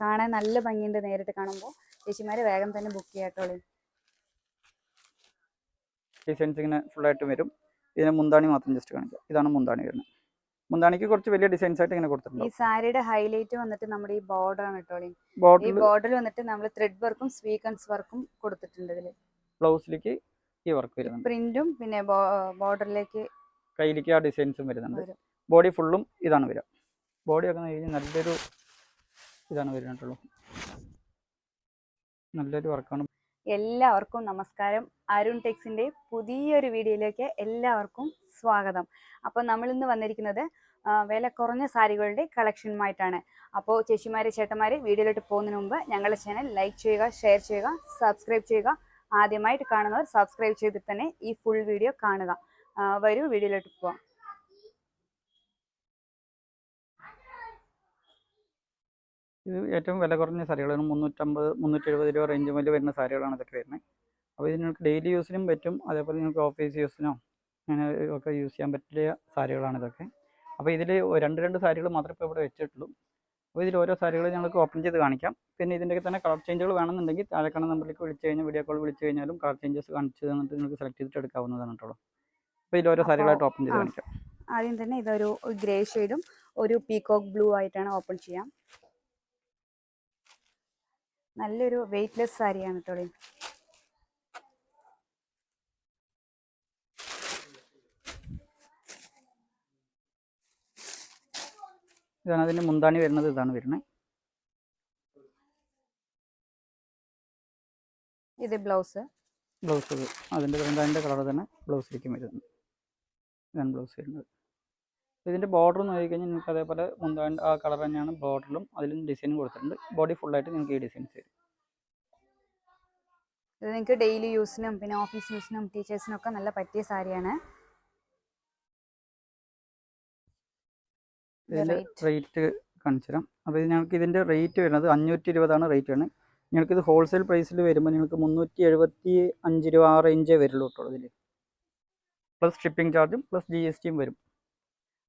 കാണാൻ നല്ല ഭംഗിയുണ്ട് നേരിട്ട് കാണുമ്പോൾ ചേച്ചിമാര് വേഗം തന്നെ ബുക്ക് ചെയ്യാട്ടോളി. ഡിസൈൻസ് ഇങ്ങനെ ഫുള്ളായിട്ട് വരും. ഇതിന് മുന്താണി മാത്രം ജസ്റ്റ് കാണിക്കാം. ഇതാണ് മുന്താണി വരുന്നത്. മുന്താണിക്ക് കുറച്ച് വലിയ ഡിസൈൻസ് ആയിട്ട് ഇങ്ങനെ കൊടുത്തിട്ടുണ്ട്. ഈ സാരിയുടെ ഹൈലൈറ്റ് വന്നിട്ട് നമ്മുടെ ഈ ബോർഡർ ആണ് കേട്ടോളി ഈ ബോർഡറിൽ വന്നിട്ട് നമ്മൾ ത്രെഡ് വർക്കും സ്വീക്കൻസ് വർക്കും കൊടുത്തിട്ടുണ്ട് ഇതിൽ. ബ്ലൗസിലേക്ക് ഈ വർക്ക് വരുന്നുണ്ട്. പ്രിന്റും പിന്നെ ബോർഡറിലേക്ക് കയ്യിലേക്ക് ആ ഡിസൈൻസും വരുന്നുണ്ട്. ബോഡി ഫുള്ളും ഇതാണ് വരിക. ബോഡി ഒക്കെ നല്ലൊരു ഇതാണ് വരുന്നുള്ളൂ നല്ലൊരു വർക്കാണ്. എല്ലാവർക്കും നമസ്കാരം. അരുൺ ടെക്സിന്റെ പുതിയൊരു വീഡിയോയിലേക്ക് എല്ലാവർക്കും സ്വാഗതം. അപ്പോൾ നമ്മൾ ഇന്ന് വന്നിരിക്കുന്നത് വില കുറഞ്ഞ സാരികളുടെ കളക്ഷനുമായിട്ടാണ്. അപ്പോൾ ചേച്ചിമാരെ ചേട്ടന്മാര് വീഡിയോയിലോട്ട് പോകുന്നതിന് മുമ്പ് ഞങ്ങളുടെ ചാനൽ ലൈക്ക് ചെയ്യുക ഷെയർ ചെയ്യുക സബ്സ്ക്രൈബ് ചെയ്യുക. ആദ്യമായിട്ട് കാണുന്നവർ സബ്സ്ക്രൈബ് ചെയ്തിട്ട് തന്നെ ഈ ഫുൾ വീഡിയോ കാണുക. വരൂ വീഡിയോയിലോട്ട് പോവാം. ഇത് ഏറ്റവും വില കുറഞ്ഞ സാരികളാണ് മുന്നൂറ്റമ്പത് മുന്നൂറ്റി എഴുപത് രൂപ റേഞ്ച് മുതൽ വരുന്ന സാരികളാണ് ഇതൊക്കെ വരുന്നത്. അപ്പോൾ ഇത് നിങ്ങൾക്ക് ഡെയിലി യൂസിനും പറ്റും. അതേപോലെ നിങ്ങൾക്ക് ഓഫീസ് യൂസിനോ അങ്ങനെ ഒക്കെ യൂസ് ചെയ്യാൻ പറ്റിയ സാരികളാണ് ഇതൊക്കെ. അപ്പോൾ ഇതിൽ രണ്ട് രണ്ട് സാരികൾ മാത്രമേ ഇപ്പോൾ ഇവിടെ വെച്ചിട്ടുള്ളൂ. അപ്പോൾ ഇതിൽ ഓരോ സാരികൾ ഞങ്ങൾക്ക് ഓപ്പൺ ചെയ്ത് കാണിക്കാം. പിന്നെ ഇതിന്റെയൊക്കെ തന്നെ കളർ ചേഞ്ചുകൾ വേണമെന്നുണ്ടെങ്കിൽ താഴെ കാണുന്ന നമ്പറിലേക്ക് വിളിച്ച് കഴിഞ്ഞാൽ വീഡിയോ കോൾ വിളിച്ച് കഴിഞ്ഞാലും കളർ ചേഞ്ചസ് കാണിച്ച് തന്നിട്ട് നിങ്ങൾക്ക് സെലക്ട് ചെയ്തിട്ട് എടുക്കാവുന്നതാണ് കേട്ടോ. അപ്പോൾ ഇതിൽ ഓരോ സാരികളായിട്ട് ഓപ്പൺ ചെയ്ത് കാണിക്കാം. ആദ്യം തന്നെ ഇതൊരു ഗ്രേ ഷെയ്ഡും ഒരു പീകോക്ക് ബ്ലൂ ആയിട്ടാണ് ഓപ്പൺ ചെയ്യാം. നല്ലൊരു വെയിറ്റ്ലെസ് സാരിയാണ് കേട്ടോ ഇതാണ് അതിന്റെ മുന്താണി വരുന്നത് ഇതാണ് വരുന്നത് ഇത് ബ്ലൗസ്. ബ്ലൗസ് അതിന്റെ അതിന്റെ കളർ തന്നെ ബ്ലൗസിലേക്കും വരുന്നത്. ഇതാണ് ബ്ലൗസ് വരുന്നത്. ഇതിന്റെ ബോർഡർ നോക്കി കഴിഞ്ഞാൽ നിങ്ങൾക്ക് അതേപോലെ മുന്താണ്ട് ആ കളർ തന്നെയാണ് ബോർഡറിലും അതിലും ഡിസൈനും കൊടുത്തിട്ടുണ്ട്. ബോഡി ഫുള്ളായിട്ട് നിങ്ങൾക്ക് ഈ ഡിസൈൻസ് വരും ഇത് നിങ്ങൾക്ക് ഡെയിലി യൂസിനും പിന്നെ ഓഫീസ് യൂസിനും ടീച്ചേഴ്സിനും ഒക്കെ നല്ല പറ്റിയ സാരിയാണ്. ഇത് ഇതിന്റെ. റേറ്റ് കാണിച്ചു തരാം. അപ്പോൾ ഞങ്ങൾക്ക് ഇതിന്റെ റേറ്റ് വരുന്നത് അഞ്ഞൂറ്റി ഇരുപതാണ് റേറ്റ് വരുന്നത്. നിങ്ങൾക്ക് ഇത് ഹോൾസെയിൽ പ്രൈസിൽ വരുമ്പോൾ നിങ്ങൾക്ക് മുന്നൂറ്റി എഴുപത്തി അഞ്ച് രൂപ ആ റേഞ്ചേ വരുള്ളൂ കേട്ടോ ഇതിൽ പ്ലസ് ഷിപ്പിംഗ് ചാർജും പ്ലസ് ജി എസ് ടിയും വരും.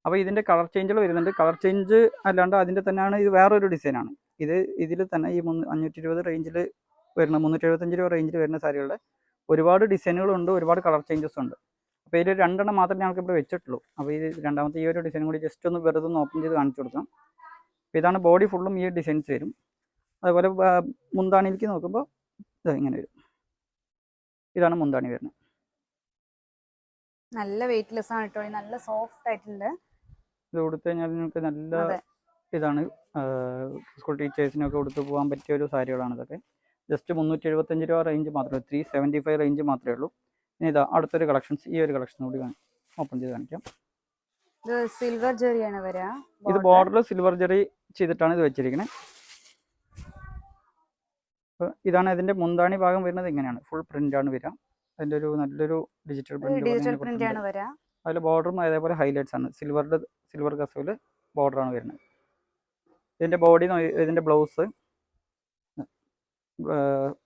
അപ്പോൾ ഇതിന്റെ കളർ ചേഞ്ചുകൾ വരുന്നുണ്ട്. കളർ ചേഞ്ച് അല്ലാണ്ട് അതിന്റെ തന്നെയാണ് ഇത് വേറൊരു ഡിസൈനാണ് ഇത് ഇതിൽ തന്നെ ഈ മുന്ന് അഞ്ഞൂറ്റി ഇരുപത് റേഞ്ചിൽ വരുന്ന മുന്നൂറ്റി എഴുപത്തഞ്ച് രൂപ റേഞ്ചിൽ വരുന്ന സാരികളുടെ ഒരുപാട് ഡിസൈനുകളുണ്ട് ഒരുപാട് കളർ ചേഞ്ചസ് ഉണ്ട്. അപ്പോൾ ഇതിൽ രണ്ടെണ്ണം മാത്രമേ ഞങ്ങൾക്ക് ഇവിടെ വെച്ചിട്ടുള്ളൂ. അപ്പോൾ ഇത് രണ്ടാമത്തെ ഈ ഒരു ഡിസൈൻ കൂടി ജസ്റ്റ് ഒന്ന് വെറുതെ ഒന്ന് ഓപ്പൺ ചെയ്ത് കാണിച്ചു കൊടുക്കാം. അപ്പോൾ ഇതാണ് ബോഡി ഫുള്ളും ഈ ഡിസൈൻസ് വരും. അതുപോലെ മുന്താണിയിലേക്ക് നോക്കുമ്പോൾ ഇതാ ഇങ്ങനെ വരും. ഇതാണ് മുന്താണി വരുന്നത്. നല്ല വെയിറ്റ്ലെസ് ആണ് കേട്ടോ. നല്ല സോഫ്റ്റ് ആയിട്ടുണ്ട്. ഇത് കൊടുത്തു കഴിഞ്ഞാൽ നിങ്ങൾക്ക് നല്ല ഇതാണ്. സ്കൂൾ ടീച്ചേഴ്സിനൊക്കെ കൊടുത്ത് പോകാൻ പറ്റിയ ഒരു സാരികളാണ് ഇതൊക്കെ. ജസ്റ്റ് മുന്നൂറ്റി എഴുപത്തഞ്ച് രൂപ റേഞ്ച് മാത്രമേ ത്രീ സെവന്റി ഫൈവ് റേഞ്ച് മാത്രമേ ഉള്ളൂ. ഇനി ഇതാ അടുത്തൊരു കളക്ഷൻസ് ഈ ഒരു കളക്ഷൻ കൂടി ഓപ്പൺ ചെയ്ത് കാണിക്കാം. ഇത് സിൽവർ ജെറിയാണ് വരിക ഇത് ബോർഡർ സിൽവർ ജെറി ചെയ്തിട്ടാണ് ഇത് വെച്ചിരിക്കുന്നത് ഇതാണ് ഇതിന്റെ മുന്താണി ഭാഗം വരുന്നത് ഇങ്ങനെയാണ്. ഫുൾ പ്രിന്റ് ആണ് വരിക അതിന്റെ ഒരു നല്ലൊരു digital print digital print print ആണ് വരിക അതിൽ ബോർഡറും അതേപോലെ ഹൈലൈറ്റ്സ് ആണ്. സിൽവറിന്റെ സിൽവർ കസവിൽ ബോർഡറാണ് വരുന്നത്. ഇതിന്റെ ബോഡി ഇതിന്റെ ബ്ലൗസ്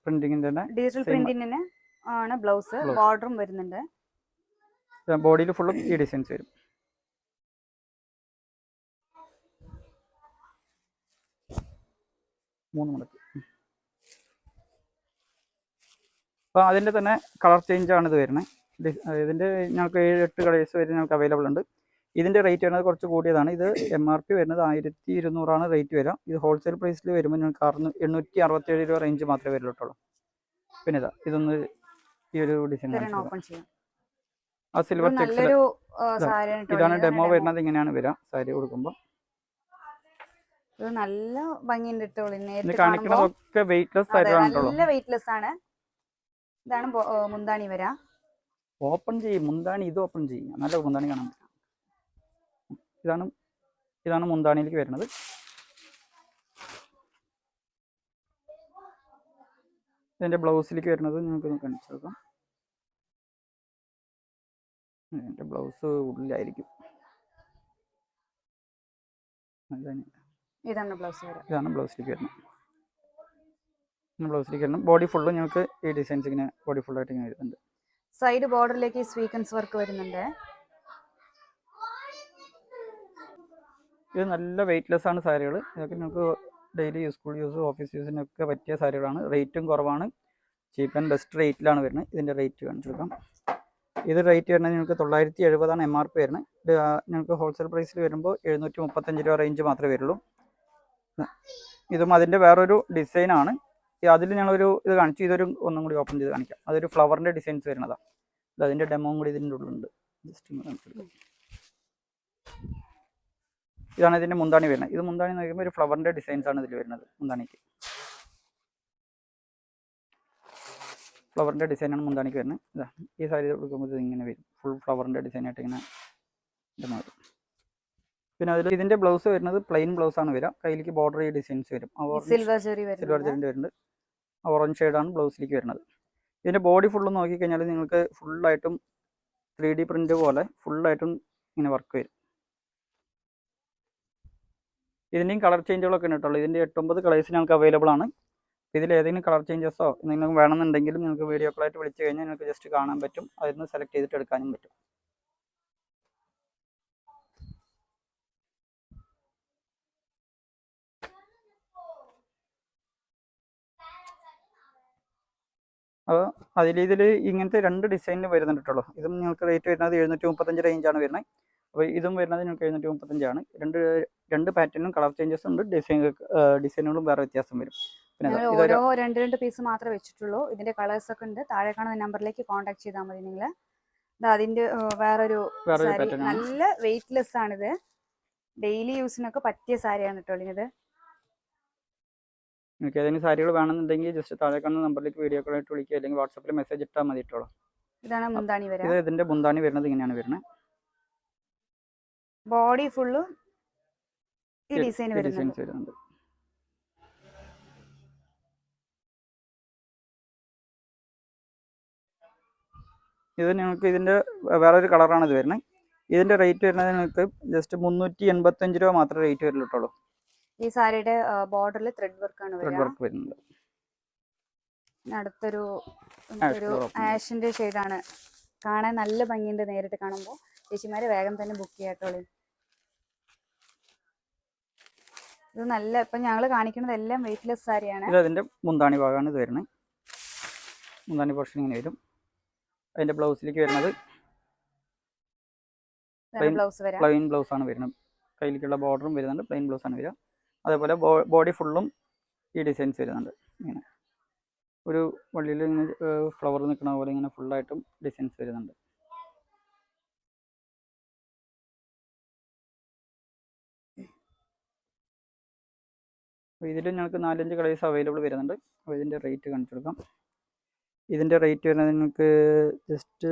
പ്രിന്റിങ്ങിന്റെ തന്നെ ഡിജിറ്റൽ. പ്രിന്റിന് ആണ്. ബ്ലൗസ് ബോർഡറും വരുന്നുണ്ട്. ബോഡിയിൽ ഫുള്ളും ഈ ഡിസൈൻസ് വരും. മൂന്ന് മണിക്ക് അപ്പോൾ അതിന്റെ തന്നെ കളർ ചേഞ്ചാണ് ആണ് ഇത് വരുന്നത്. ഇതിന്റെ ഞങ്ങൾക്ക് ഏഴ് എട്ട് കളേഴ്സ് വരെ ഞങ്ങൾക്ക് അവൈലബിൾ ഉണ്ട്. ഇതിന്റെ റേറ്റ് വരുന്നത് കുറച്ച് കൂടിയതാണ്. ഇത് എം ആർ പി വരുന്നത് ആയിരത്തി ഇരുന്നൂറാണ് റേറ്റ് വരിക. ഇത് ഹോൾസെയിൽ പ്രൈസിൽ വരുമ്പോൾ ഞങ്ങൾക്ക് അറുന്നൂ എണ്ണൂറ്റി അറുപത്തേഴ് രൂപ റേഞ്ച് മാത്രമേ വരുള്ളൂ പിന്നെ ഇതാ ഇതൊന്ന് ഈ ഒരു ഡിസൈൻ ആ സിൽവർ കേട്ടോ. ഇതാണ് ഡെമോ വരുന്നത്. ഇങ്ങനെയാണ് വരിക സാരി കൊടുക്കുമ്പോൾ ഇത് നല്ല ഭംഗിയുണ്ട് കാണിക്കുന്നതൊക്കെ വെയിറ്റ്ലെസ് ആയിട്ടുള്ള നല്ല വെയിറ്റ്ലെസ് ആണ്. ഇതാണ് മുന്താണി വരാ ഓപ്പൺ ചെയ്യും മുന്താണി ഇത് ഓപ്പൺ ചെയ്യും. നല്ല മുന്താണി കാണാൻ പറ്റും. ഇതാണ് ഇതാണ് മുന്താണിയിലേക്ക് വരുന്നത്. ഇതിന്റെ ബ്ലൗസിലേക്ക് വരുന്നത് നിങ്ങൾക്ക് കാണിച്ചു നോക്കാം ഇതിന്റെ ബ്ലൗസ് ഉള്ളിലായിരിക്കും. ഇതാണ് ബ്ലൗസ് ഇതാണ് ബ്ലൗസിലേക്ക് വരുന്നത്. ബ്ലൗസിലേക്ക് വരുന്നത്. ബോഡി ഫുള്ള് ഞങ്ങൾക്ക് ഈ ഡിസൈൻസ് ഇങ്ങനെ ബോഡി ഫുള്ളായിട്ട് ഇങ്ങനെ വരുന്നുണ്ട്. സൈഡ് ബോർഡറിലേക്ക് സ്വീക്കൻസ് വർക്ക് വരുന്നുണ്ട്. ഇത് നല്ല വെയിറ്റ്ലെസ് ആണ് സാരികൾ ഇതൊക്കെ നിങ്ങൾക്ക് daily use school use office യൂസിനൊക്കെ പറ്റിയ സാരികളാണ്. റേറ്റും കുറവാണ്. ചീപ്പ് ആൻഡ് ബെസ്റ്റ് റേറ്റിലാണ് വരുന്നത്. ഇതിന്റെ റേറ്റ് കാണിച്ചു കൊടുക്കാം ഇത് റേറ്റ് വരുന്നത് നിങ്ങൾക്ക് തൊള്ളായിരത്തി എഴുപതാണ് എം ആർ പി വരുന്നത്. ഇത് നിങ്ങൾക്ക് ഹോൾസെയിൽ പ്രൈസിൽ വരുമ്പോൾ എഴുന്നൂറ്റി മുപ്പത്തഞ്ച് രൂപ റേഞ്ച് മാത്രമേ വരുള്ളൂ. ഇതും അതിന്റെ വേറൊരു ഡിസൈനാണ് അതിൽ ഞങ്ങളൊരു ഇത് കാണിച്ചു ഇതൊരു ഒന്നും കൂടി ഓപ്പൺ ചെയ്ത് കാണിക്കാം. അതൊരു ഫ്ലവറിന്റെ ഡിസൈൻസ് വരുന്നതാണ് അതിന്റെ അതിന്റെ ഡെമോയും കൂടി ഇതിന്റെ ഉള്ളിലുണ്ട്. ജസ്റ്റ് ഒന്ന് ഇതാണ് ഇതിന്റെ മുന്താണി വരുന്നത്. ഇത് മുന്താണി നോക്കുമ്പോൾ ഒരു ഫ്ലവറിന്റെ ഡിസൈൻസ് ആണ് ഇതിൽ വരുന്നത് മുന്താണിക്ക്. ഫ്ലവറിന്റെ ഡിസൈനാണ് മുന്താണിക്ക് വരുന്നത്. ഇതാ ഈ സാരി കൊടുക്കുമ്പോൾ ഇത് ഇങ്ങനെ വരും. ഫുൾ ഫ്ലവറിന്റെ ഡിസൈൻ ആയിട്ട് ഇങ്ങനെ വരും പിന്നെ അതിൽ ഇതിന്റെ ബ്ലൗസ് വരുന്നത് പ്ലെയിൻ ബ്ലൗസ് ആണ് വരിക. കയ്യിലേക്ക് ബോർഡർ ഡിസൈൻസ് വരും. സിൽവർ ജെറിന്റെ വരുന്നുണ്ട്. ഓറഞ്ച് ഷെയ്ഡാണ് ബ്ലൗസിലേക്ക് വരുന്നത്. ഇതിന്റെ ബോഡി ഫുള്ള് നോക്കിക്കഴിഞ്ഞാൽ നിങ്ങൾക്ക് ഫുള്ളായിട്ടും ത്രീ ഡി പ്രിന്റ് പോലെ ഫുള്ളായിട്ടും ഇങ്ങനെ വർക്ക് വരും. ഇതിന്റെയും കളർ ചേഞ്ചുകളൊക്കെ ഉണ്ട് ഇതിന്റെ എട്ടൊമ്പത് കളേഴ്സ് ഞങ്ങൾക്ക് അവൈലബിൾ ആണ്. ഇതിൽ ഏതെങ്കിലും കളർ ചേഞ്ചസോ എന്തെങ്കിലും വേണമെന്നുണ്ടെങ്കിലും നിങ്ങൾക്ക് വീഡിയോ കോളായിട്ട് വിളിച്ചു കഴിഞ്ഞാൽ നിങ്ങൾക്ക് ജസ്റ്റ് കാണാൻ പറ്റും. അതിൽ നിന്ന് സെലക്ട് ചെയ്തിട്ട് എടുക്കാനും പറ്റും. അപ്പോൾ അതിൽ ഇതിൽ ഇങ്ങനത്തെ രണ്ട് ഡിസൈനിൽ വരുന്നുണ്ട് കേട്ടോ ഇതും നിങ്ങൾക്ക് റേറ്റ് വരുന്നത് എഴുന്നൂറ്റി മുപ്പത്തഞ്ച് റേഞ്ചാണ് വരുന്നത്. അപ്പോൾ ഇതും വരുന്നത് നിങ്ങൾക്ക് എഴുന്നൂറ്റി മുപ്പത്തഞ്ചാണ് രണ്ട് രണ്ട് പാറ്റേണും കളർ ചേഞ്ചസ് ഉണ്ട്. ഡിസൈൻ ഡിസൈനുകളും വേറെ വ്യത്യാസം വരും. പിന്നെ ഓരോ രണ്ട് രണ്ട് പീസ് മാത്രമേ വെച്ചിട്ടുള്ളൂ. ഇതിന്റെ കളേഴ്സ് ഒക്കെ ഉണ്ട്. താഴെ കാണുന്ന നമ്പറിലേക്ക് കോൺടാക്ട് ചെയ്താൽ മതി നിങ്ങൾ അതിന്റെ വേറൊരു നല്ല വെയിറ്റ്ലെസ് ആണിത്. ഡെയിലി യൂസിനൊക്കെ പറ്റിയ സാരിയാണ് കേട്ടോ ഇത് നിങ്ങൾക്ക് ഏതെങ്കിലും സാരികൾ വേണമെന്നുണ്ടെങ്കിൽ ജസ്റ്റ് താഴെ കാണുന്ന നമ്പറിലേക്ക് വീഡിയോ കോൾ ആയിട്ട് വിളിക്കുക. അല്ലെങ്കിൽ വാട്സപ്പിൽ മെസ്സേജ് ഇട്ടാൽ മതി ഇട്ടോളാം ഇതാണ് മുന്താണി ഇത് ഇതിന്റെ മുന്താണി വരുന്നത് ഇങ്ങനെയാണ് വരുന്നത്. ബോഡി ഫുള്ള് ഈ ഡിസൈൻ വരുന്നുണ്ട്. ഇത് നിങ്ങൾക്ക് ഇതിന്റെ വേറൊരു കളറാണ് ഇത് വരുന്നത്. ഇതിന്റെ റേറ്റ് വരുന്നത് നിങ്ങൾക്ക് ജസ്റ്റ് മുന്നൂറ്റി എൺപത്തഞ്ച് രൂപ മാത്രമേ റേറ്റ് വരുള്ളൂ ഈ സാരിയുടെ ബോർഡറിൽ ത്രെഡ് വർക്ക് ആണ് ത്രെഡ് വർക്ക് വരുന്നത് അടുത്തൊരു ഒരു. ആഷിന്റെ ഷെയ്ഡാണ് കാണാൻ നല്ല ഭംഗിയുണ്ട് നേരിട്ട് കാണുമ്പോൾ ചേച്ചിമാര് വേഗം തന്നെ ബുക്ക് ചെയ്യാട്ടോളി. ഇത് നല്ല ഇപ്പൊ ഞങ്ങൾ കാണിക്കുന്നത് എല്ലാം വെയിറ്റ്ലെസ് സാരിയാണ്. ഇത് അതിന്റെ മുന്താണി ഭാഗമാണ് ഇത് വരുന്നത്. മുന്താണി പോർഷൻ ഇങ്ങനെ വരും. അതിന്റെ ബ്ലൗസിലേക്ക് വരുന്നത് plain- ബ്ലൗസ് വരാം. പ്ലെയിൻ ബ്ലൗസ് ആണ് വരുന്നത്. കയ്യിലേക്കുള്ള ബോർഡറും വരുന്നുണ്ട്. പ്ലെയിൻ ബ്ലൗസ് ആണ് വരിക. അതേപോലെ ബോഡി ഫുള്ളും ഈ ഡിസൈൻസ് വരുന്നുണ്ട്. ഇങ്ങനെ. ഒരു വള്ളിയിൽ ഇങ്ങനെ ഫ്ലവർ നിൽക്കുന്ന പോലെ ഇങ്ങനെ ഫുള്ളായിട്ടും ഡിസൈൻസ് വരുന്നുണ്ട്. ഇതിൽ ഞങ്ങൾക്ക് നാലഞ്ച് കളേഴ്സ് അവൈലബിൾ വരുന്നുണ്ട്. അപ്പോൾ ഇതിന്റെ റേറ്റ് കാണിച്ചു കൊടുക്കാം. ഇതിന്റെ റേറ്റ് വരുന്നത് നിങ്ങൾക്ക് ജസ്റ്റ്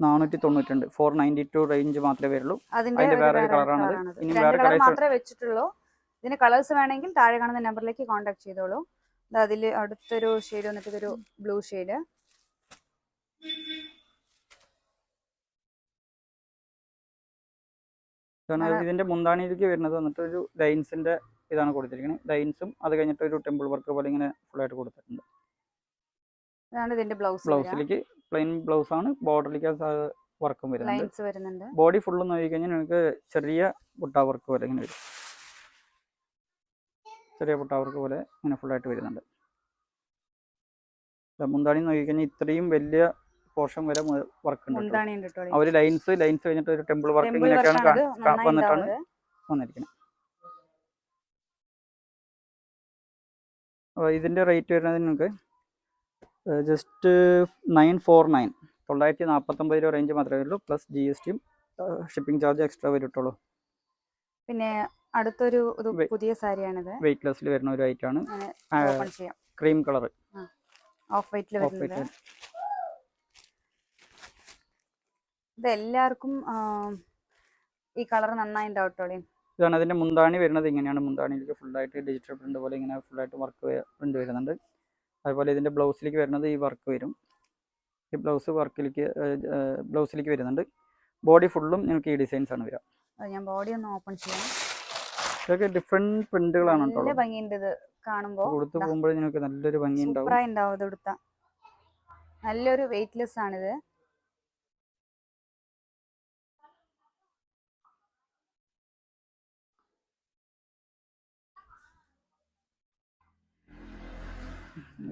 നാനൂറ്റി തൊണ്ണൂറ്റി രണ്ട് ഫോർ നയന്റി ടു റേഞ്ച് മാത്രമേ വരുള്ളൂ. അതിന്റെ വേറെ കളറാണ് കളറാണത്. ഇനി വേറെ കളേഴ്സ് മാത്രമേ വെച്ചിട്ടുള്ളൂ. ഇതിന് കളേഴ്സ് വേണമെങ്കിൽ താഴെ കാണുന്ന നമ്പറിലേക്ക് കോൺടാക്ട് ചെയ്തോളൂ. അതിൽ അടുത്തൊരു ഷെയ്ഡ് വന്നിട്ട് ഇതൊരു ബ്ലൂ ഷെയ്ഡ്. ഇതിന്റെ മുന്താണിയിലേക്ക് വരുന്നത്. വന്നിട്ട് ഒരു ലൈൻസിന്റെ ഇതാണ് കൊടുത്തിരിക്കുന്നത് ലൈൻസും അത് കഴിഞ്ഞിട്ട് ഒരു ടെമ്പിൾ വർക്ക് പോലെ ഇങ്ങനെ ഫുൾ ആയിട്ട് കൊടുത്തിട്ടുണ്ട്. ഇതാണ് ഇതിന്റെ ബ്ലൗസ് ബ്ലൗസിലേക്ക് പ്ലെയിൻ ബ്ലൗസ് ആണ്. ബോർഡറിലേക്ക് വർക്കും വരുന്നത് ബോഡി ഫുള്ള് നോക്കി കഴിഞ്ഞാൽ നിങ്ങൾക്ക് ചെറിയ ബുട്ട വർക്ക് പോലെ ഇങ്ങനെ വരും. ചെറിയ പൊട്ടാവർക്ക് വർക്ക് പോലെ ഇങ്ങനെ ഫുള്ളായിട്ട് ആയിട്ട് വരുന്നുണ്ട്. മുന്താണി നോക്കി കഴിഞ്ഞാൽ ഇത്രയും വലിയ പോർഷൻ വരെ വർക്ക് ഉണ്ട് അവർ ലൈൻസ് ലൈൻസ് കഴിഞ്ഞിട്ട് ഒരു ടെമ്പിൾ വർക്ക് ഇങ്ങനെയൊക്കെയാണ് വന്നിട്ടാണ് വന്നിരിക്കുന്നത് ഇതിന്റെ റേറ്റ് വരുന്നത് നിങ്ങൾക്ക് ജസ്റ്റ് നയൻ ഫോർ നയൻ തൊള്ളായിരത്തി നാൽപ്പത്തൊമ്പത് രൂപ റേഞ്ച് മാത്രമേ ഉള്ളൂ പ്ലസ് ജി എസ് ടിയും ഷിപ്പിംഗ് ചാർജ് എക്സ്ട്രാ വരുട്ടുള്ളൂ പിന്നെ അടുത്തൊരു ഒരു പുതിയ സാരിയാണിത്. വെയിറ്റ് ലോസിൽ വരുന്ന ഒരു ഐറ്റം ആണ്. ക്രീം കളർ ഓഫ് വൈറ്റിൽ വരുന്നത്. ഇത് എല്ലാവർക്കും ഈ കളർ നന്നായി ഉണ്ടാവും ഇതാണ് അതിന്റെ മുന്താണി വരുന്നത്. ഇങ്ങനെയാണ് മുന്താണിയിലേക്ക് ആയിട്ട് ഡിജിറ്റൽ പ്രിന്റ് പോലെ ഇങ്ങനെ ഫുൾ ആയിട്ട് വർക്ക് പ്രിന്റ് വരുന്നുണ്ട്. അതുപോലെ ഇതിന്റെ ബ്ലൗസിലേക്ക് വരുന്നത് ഈ വർക്ക് വരും. ഈ ബ്ലൗസ് വർക്കിലേക്ക് ബ്ലൗസിലേക്ക് വരുന്നുണ്ട്. ബോഡി ഫുള്ളും നിങ്ങൾക്ക് ഈ ഡിസൈൻസ് ആണ് വരിക. ഞാൻ ബോഡി ഒന്ന് ഓപ്പൺ ചെയ്യാം. ഇതൊക്കെ ഡിഫറെന്റ് പ്രിന്റുകളാണ് നല്ല ഭംഗിയുണ്ട് ഇത് കാണുമ്പോ. കൊടുത്തു പോകുമ്പോൾ നിങ്ങൾക്ക് നല്ലൊരു ഭംഗി ഉണ്ടാവും ഇത് നല്ലൊരു വെയിറ്റ്ലെസ് ആണിത്.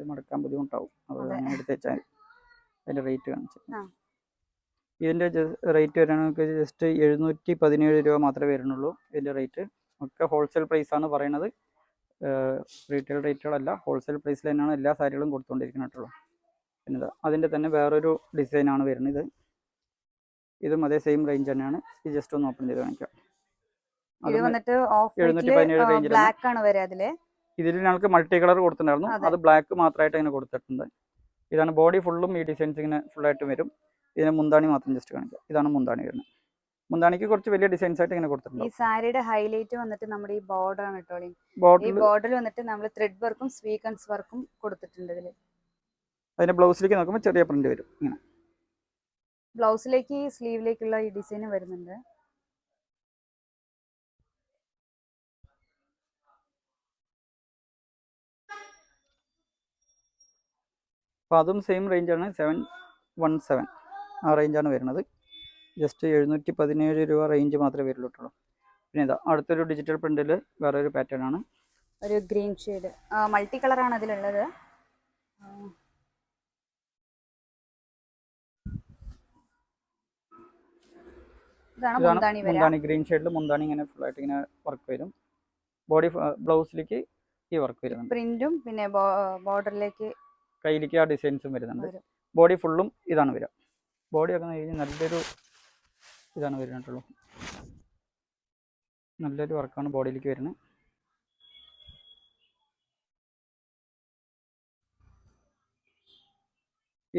മടക്കാൻ ബുദ്ധിമുട്ടാവും. അപ്പോൾ അതെ. അങ്ങനെ എടുത്ത് വെച്ചാൽ അതിന്റെ റേറ്റ് കാണിച്ചു ആ. ഇതിന്റെ റേറ്റ് വരാനൊക്കെ ജസ്റ്റ് എഴുന്നൂറ്റി പതിനേഴ് രൂപ മാത്രമേ വരുന്നുള്ളൂ ഇതിന്റെ റേറ്റ് ഒക്കെ ഹോൾസെയിൽ പ്രൈസ് ആണ് പറയുന്നത്. റീറ്റെയിൽ റേറ്റുകളല്ല ഹോൾസെയിൽ പ്രൈസിൽ തന്നെയാണ് എല്ലാ സാരികളും കൊടുത്തുകൊണ്ടിരിക്കുന്നത് കേട്ടോ പിന്നെ അതിന്റെ തന്നെ വേറൊരു ഡിസൈനാണ് വരുന്നത്. ഇതും അതേ സെയിം റേഞ്ച് തന്നെയാണ്. ഇത് ജസ്റ്റ് ഒന്ന് ഓപ്പൺ ചെയ്ത് കാണിക്കാം. ഇത് വന്നിട്ട് ഓഫ് 717 range ബ്ലാക്ക് ആണ് വരിക അതിൽ? ഇതിൽ ഞങ്ങൾക്ക് മൾട്ടി കളർ കൊടുത്തിട്ടുണ്ടായിരുന്നു. അത്. ബ്ലാക്ക് മാത്രമായിട്ട് ഇങ്ങനെ കൊടുത്തിട്ടുണ്ട്. ഇതാണ് ബോഡി ഫുള്ളും ഈ ഡിസൈൻസ് ഇങ്ങനെ ഫുള്ളായിട്ട് വരും. ഇതിന് മുന്താണി മാത്രം ജസ്റ്റ് കാണിക്കാം. ഇതാണ് മുന്താണി വരുന്നത്. മുന്താണിക്ക് കുറച്ച് വലിയ ഡിസൈൻസ് ആയിട്ട് ഇങ്ങനെ കൊടുത്തിട്ടുണ്ട് ഈ സാരിയുടെ ഹൈലൈറ്റ് വന്നിട്ട് നമ്മുടെ ഈ ബോർഡർ ആണ് കേട്ടോ ഈ ബോർഡറിൽ വന്നിട്ട് നമ്മൾ ത്രെഡ് വർക്കും സ്വീക്കൻസ് വർക്കും കൊടുത്തിട്ടുണ്ട് ഇതിൽ. അതിന്റെ ബ്ലൗസിലേക്ക് നോക്കുമ്പോൾ ചെറിയ പ്രിന്റ് വരും ഇങ്ങനെ. ബ്ലൗസിലേക്ക് ഈ സ്ലീവിലേക്കുള്ള ഈ ഡിസൈൻ വരുന്നുണ്ട്. അപ്പോൾ അതും സെയിം റേഞ്ചാണ് സെവൻ വൺ സെവൻ ആ റേഞ്ചാണ് വരുന്നത്. ജസ്റ്റ് എഴുന്നൂറ്റി പതിനേഴ് രൂപ റേഞ്ച് മാത്രമേ വരുള്ളൂ പിന്നെ ഇതാ അടുത്തൊരു ഡിജിറ്റൽ പ്രിന്റിൽ വേറെ ഒരു പാറ്റേൺ ആണ്. ഒരു ഗ്രീൻ ഷെയ്ഡ് മൾട്ടി കളറാണ് അതിലുള്ളത്. ഇതാണ് മുന്താണി വരാ. ഗ്രീൻ ഷെയ്ഡിൽ മുന്താണി ഇങ്ങനെ ഫുൾ ആയിട്ട് ഇങ്ങനെ വർക്ക് വരും. ബോഡി ബ്ലൗസിലേക്ക് ഈ വർക്ക് വരുന്നുണ്ട്. പ്രിന്റും പിന്നെ ബോർഡറിലേക്ക് കയ്യിലേക്ക് ആ ഡിസൈൻസും വരുന്നുണ്ട്. ബോഡി ഫുള്ളും ഇതാണ് വരിക. ബോഡി ഒക്കെ നല്ലൊരു ഇതാണ് വരുന്നുള്ളൂ നല്ലൊരു വർക്കാണ് ബോഡിയിലേക്ക് വരുന്നത്.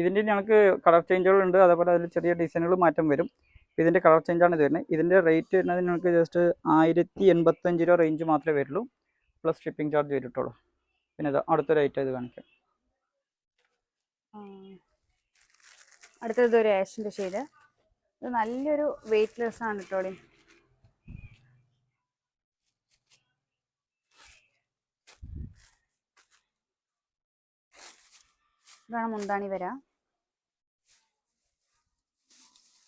ഇതിന്റെ ഞങ്ങൾക്ക് കളർ ചേഞ്ചുകളുണ്ട് അതേപോലെ അതിൽ ചെറിയ ഡിസൈനുകൾ മാറ്റം വരും. ഇതിന്റെ കളർ ചേഞ്ചാണ് ഇത് വരുന്നത്. ഇതിന്റെ റേറ്റ് വരുന്നത് ഞങ്ങൾക്ക് ജസ്റ്റ് ആയിരത്തി എൺപത്തഞ്ച് രൂപ റേഞ്ച് മാത്രമേ വരുള്ളൂ. പ്ലസ് ഷിപ്പിംഗ് ചാർജ് വരിട്ടുള്ളൂ പിന്നെ ഇത് അടുത്തൊരു ഐറ്റം ഇത് കാണിക്കാം. അടുത്തത് ഒരു ഏഷ്യന്റെ ഷെയ്ഡ്. ഇത് നല്ലൊരു വെയിറ്റ്ലെസ് ആണ് കേട്ടോളി ഇതാണ് മുന്താണി വരാ.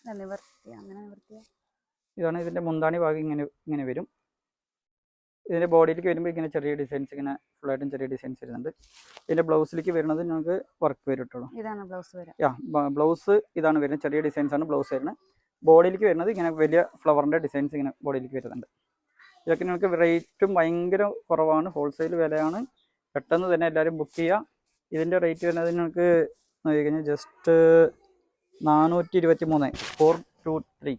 അങ്ങനെ ഇതാണ് ഇതിന്റെ മുന്താണി ഭാഗം ഇങ്ങനെ ഇങ്ങനെ വരും. ഇതിന്റെ ബോഡിയിലേക്ക് വരുമ്പോൾ ഇങ്ങനെ ചെറിയ ഡിസൈൻസ് ഇങ്ങനെ ഫുള്ളായിട്ടും ചെറിയ ഡിസൈൻസ് വരുന്നുണ്ട്. ഇതിന്റെ ബ്ലൗസിലേക്ക് വരുന്നത് ഞങ്ങൾക്ക് വർക്ക് വരും ഇതാണ് ബ്ലൗസ് വരാ യാ ബ്ലൗസ് ഇതാണ് വരുന്നത്. ചെറിയ ഡിസൈൻസ് ആണ് ബ്ലൗസ് വരുന്നത്. ബോഡിയിലേക്ക് വരുന്നത് ഇങ്ങനെ വലിയ ഫ്ലവറിന്റെ ഡിസൈൻസ് ഇങ്ങനെ ബോഡിയിലേക്ക് വരുന്നുണ്ട്. ഇതൊക്കെ നിങ്ങൾക്ക് റേറ്റും ഭയങ്കര കുറവാണ്. ഹോൾസെയിൽ വിലയാണ്. പെട്ടെന്ന് തന്നെ എല്ലാവരും ബുക്ക് ചെയ്യുക. ഇതിന്റെ റേറ്റ് വരുന്നത് നിങ്ങൾക്ക് നോക്കി കഴിഞ്ഞാൽ ജസ്റ്റ് നാനൂറ്റി ഇരുപത്തി മൂന്ന് four two three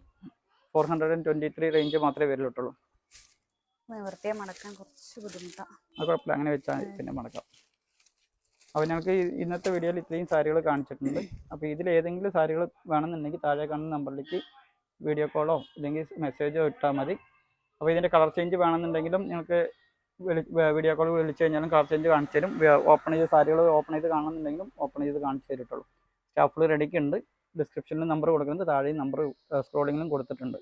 four hundred and twenty three range മാത്രമേ വരുള്ളൂ നിവർത്തിയെ മടക്കാൻ കുറച്ച് ബുദ്ധിമുട്ടാണ് അത് കുഴപ്പമില്ല. അങ്ങനെ വെച്ചാൽ പിന്നെ മടക്കാം. അപ്പോൾ ഞങ്ങൾക്ക് ഇന്നത്തെ വീഡിയോയിൽ ഇത്രയും സാരികൾ കാണിച്ചിട്ടുണ്ട്. അപ്പോൾ ഇതിൽ ഏതെങ്കിലും സാരികൾ വേണമെന്നുണ്ടെങ്കിൽ താഴെ കാണുന്ന നമ്പറിലേക്ക് വീഡിയോ കോളോ അല്ലെങ്കിൽ മെസ്സേജോ ഇട്ടാൽ മതി. അപ്പോൾ ഇതിന്റെ കളർ ചേഞ്ച് വേണമെന്നുണ്ടെങ്കിലും ഞങ്ങൾക്ക് വീഡിയോ കോൾ വിളിച്ചു കഴിഞ്ഞാലും കളർ ചേഞ്ച് കാണിച്ചു തരും. ഓപ്പൺ ചെയ്ത് സാരികൾ ഓപ്പൺ ചെയ്ത് കാണണമെന്നുണ്ടെങ്കിലും ഓപ്പൺ ചെയ്ത് കാണിച്ചു തരുള്ളൂ സ്റ്റാഫുകൾ റെഡിക്ക് ഉണ്ട്. ഡിസ്ക്രിപ്ഷനിൽ നമ്പർ കൊടുക്കുന്നുണ്ട്. താഴെയും നമ്പർ സ്ക്രോളിങ്ങിലും കൊടുത്തിട്ടുണ്ട്.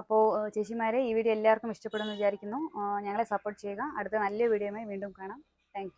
അപ്പോൾ ചേച്ചിമാരെ ഈ വീഡിയോ എല്ലാവർക്കും ഇഷ്ടപ്പെടുമെന്ന് വിചാരിക്കുന്നു. ഞങ്ങളെ സപ്പോർട്ട് ചെയ്യുക. അടുത്ത നല്ല വീഡിയോയുമായി വീണ്ടും കാണാം. താങ്ക്